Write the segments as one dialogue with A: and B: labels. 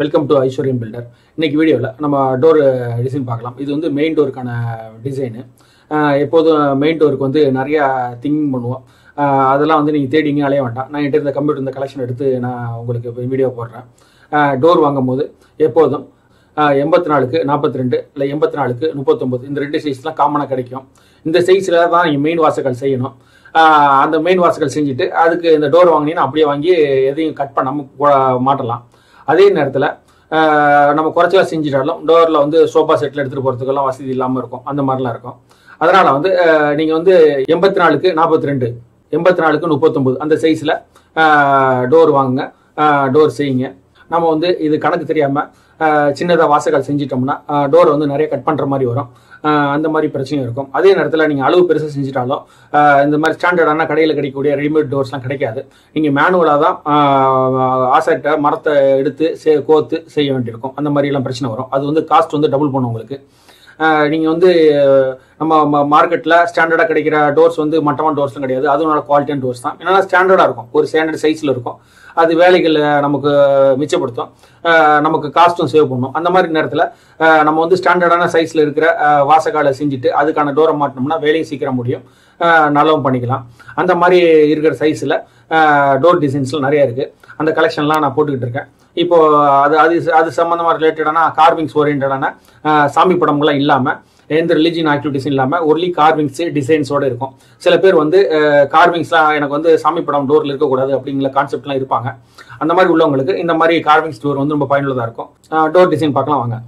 A: Welcome to ஐஸ்வர்யம் filter இன்னைக்கு வீடியோவில் நம்ம டோர் டிசைன் பார்க்கலாம். இது வந்து மெயின் டோருக்கான டிசைனு எப்போதும் மெயின் டோருக்கு வந்து நிறையா திங்கிங் பண்ணுவோம். அதெல்லாம் வந்து நீங்கள் தேடிங்க அலைய வேண்டாம். நான் என்கிட்ட இந்த கம்ப்யூட்டர் இந்த கலெக்ஷன் எடுத்து நான் உங்களுக்கு வீடியோ போடுறேன். டோர் வாங்கும்போது எப்போதும் எண்பத்தி நாலுக்கு நாற்பத்தி ரெண்டு இல்லை எண்பத்தி நாலுக்கு முப்பத்தொம்பது இந்த ரெண்டு சைஸ்லாம் காமனாக கிடைக்கும். இந்த சைஸில் தான் நீங்கள் மெயின் வாசகல் செய்யணும். அந்த மெயின் வாசகல் செஞ்சுட்டு அதுக்கு இந்த டோர் வாங்கினீங்கன்னா அப்படியே வாங்கி எதையும் கட் பண்ணாமல் மாட்டலாம் அதே நேரத்தில் நம்ம குறைச்சலாக செஞ்சிட்டாலும் டோரில் வந்து சோஃபா செட்டில் எடுத்துகிட்டு போகிறதுக்கெல்லாம் வசதி இல்லாமல் இருக்கும். அந்த மாதிரிலாம் இருக்கும். அதனால் வந்து நீங்கள் வந்து எண்பத்தி நாலுக்கு நாற்பத்தி ரெண்டு எண்பத்தி நாலுக்கு முப்பத்தொம்பது அந்த சைஸில் டோர் வாங்குங்க டோர் செய்யுங்க. நம்ம வந்து இது கணக்கு தெரியாமல் சின்னதாக வாசகால் செஞ்சிட்டோம்னா டோர் வந்து நிறைய கட் பண்ணுற மாதிரி வரும். அந்த மாதிரி பிரச்சனையும் இருக்கும். அதே நேரத்தில் நீங்கள் அளவு பெருசாக செஞ்சிட்டாலும் இந்த மாதிரி ஸ்டாண்டர்டான கடையில் கிடைக்கக்கூடிய ரெடிமேட் டோர்ஸ்லாம் கிடைக்காது. நீங்கள் மேனுவலாக தான் ஆசைட்ட மரத்தை எடுத்து சே கோத்து செய்ய வேண்டியிருக்கும். அந்த மாதிரிலாம் பிரச்சனை வரும். அது வந்து காஸ்ட் வந்து டபுள் பண்ணும் உங்களுக்கு. நீங்கள் வந்து நம்ம மார்க்கெட்டில் ஸ்டாண்டர்டாக கிடைக்கிற டோர்ஸ் வந்து மட்டமான டோர்ஸ்லாம் கிடையாது. அதுவும் நல்ல குவாலிட்டியான டோர்ஸ் தான். ஏன்னா ஸ்டாண்டர்டாக இருக்கும். ஒரு ஸ்டாண்டர்ட் சைஸில் இருக்கும். அது வேலைகளை நமக்கு மிச்சப்படுத்தும். நமக்கு காஸ்ட்டும் சேவ் பண்ணும். அந்த மாதிரி நேரத்தில் நம்ம வந்து ஸ்டாண்டர்டான சைஸில் இருக்கிற வாசகாலை செஞ்சுட்டு அதுக்கான டோரை மாட்டினோம்னா வேலையும் சீக்கிரம் முடியும். நல்லாவும் பண்ணிக்கலாம். அந்த மாதிரி இருக்கிற சைஸில் டோர் டிசைன்ஸ்லாம் நிறைய இருக்குது அந்த கலெக்ஷன்லாம் நான் போட்டுக்கிட்டு இருக்கேன். இப்போது அது அது அது சம்மந்தமாக ரிலேட்டடான கார்விங்ஸ் ஓரியன்டான சாமி படம்லாம் இல்லாமல் எந்த ரிலீஜியன் ஆக்டிவிட்டிஸும் இல்லாமல் ஒர்லி கார்விங்ஸ் டிசைன்ஸோடு இருக்கும். சில பேர் வந்து கார்விங்ஸ்லாம் எனக்கு வந்து சாமி படம் டோரில் இருக்கக்கூடாது அப்படிங்கிற கான்செப்ட்லாம் இருப்பாங்க. அந்த மாதிரி உள்ளவங்களுக்கு இந்த மாதிரி கார்விங்ஸ் டோர் வந்து ரொம்ப பயனுள்ளதாக இருக்கும். டோர் டிசைன் பார்க்கலாம் வாங்க.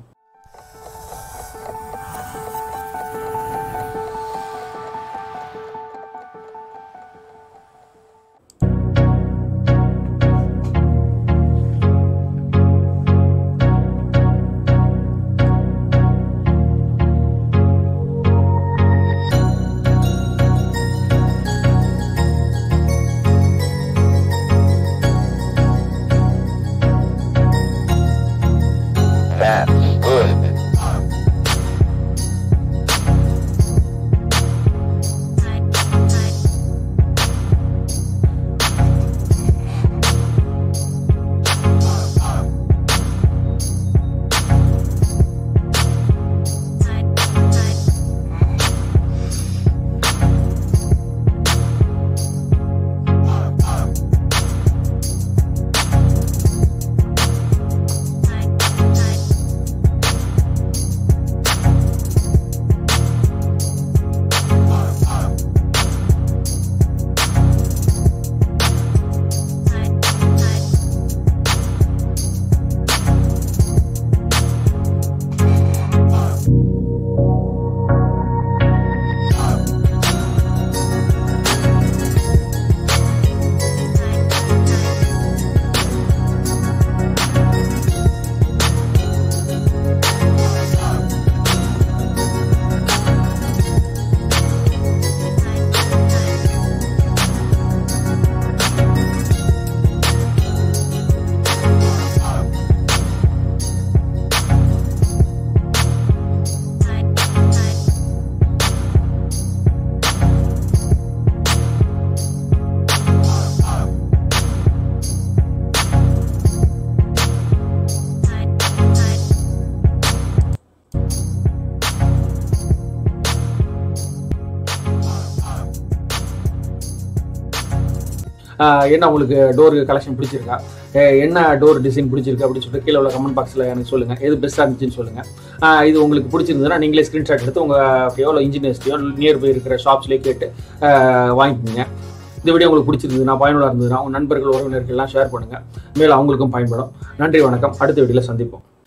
A: என்ன உங்களுக்கு டோர் கலெக்ஷன் பிடிச்சிருக்கா? என்ன டோர் டிசைன் பிடிச்சிருக்கு அப்படின்னு சொல்லிட்டு கீழே உள்ள கமெண்ட் பாக்ஸில் எனக்கு சொல்லுங்கள் எது பெஸ்ட்டாக இருந்துச்சுன்னு சொல்லுங்கள் இது உங்களுக்கு பிடிச்சிருந்ததுன்னா நீங்களே ஸ்க்ரீன்ஷாட் எடுத்து உங்கள் எவ்வளோ இன்ஜினியர்ஸ்லையோ நியர்பை இருக்கிற ஷாப்ஸ்லேயே கேட்டு வாங்கிக்கோங்க. இந்த வீடியோ உங்களுக்கு பிடிச்சிருந்ததுன்னா பயனுள்ள இருந்ததுன்னா உங்கள் நண்பர்கள் உறவினர்கள்லாம் ஷேர் பண்ணுங்கள் மேலும் அவங்களுக்கும் பயன்படும். நன்றி வணக்கம். அடுத்த வீடியோவில் சந்திப்போம்.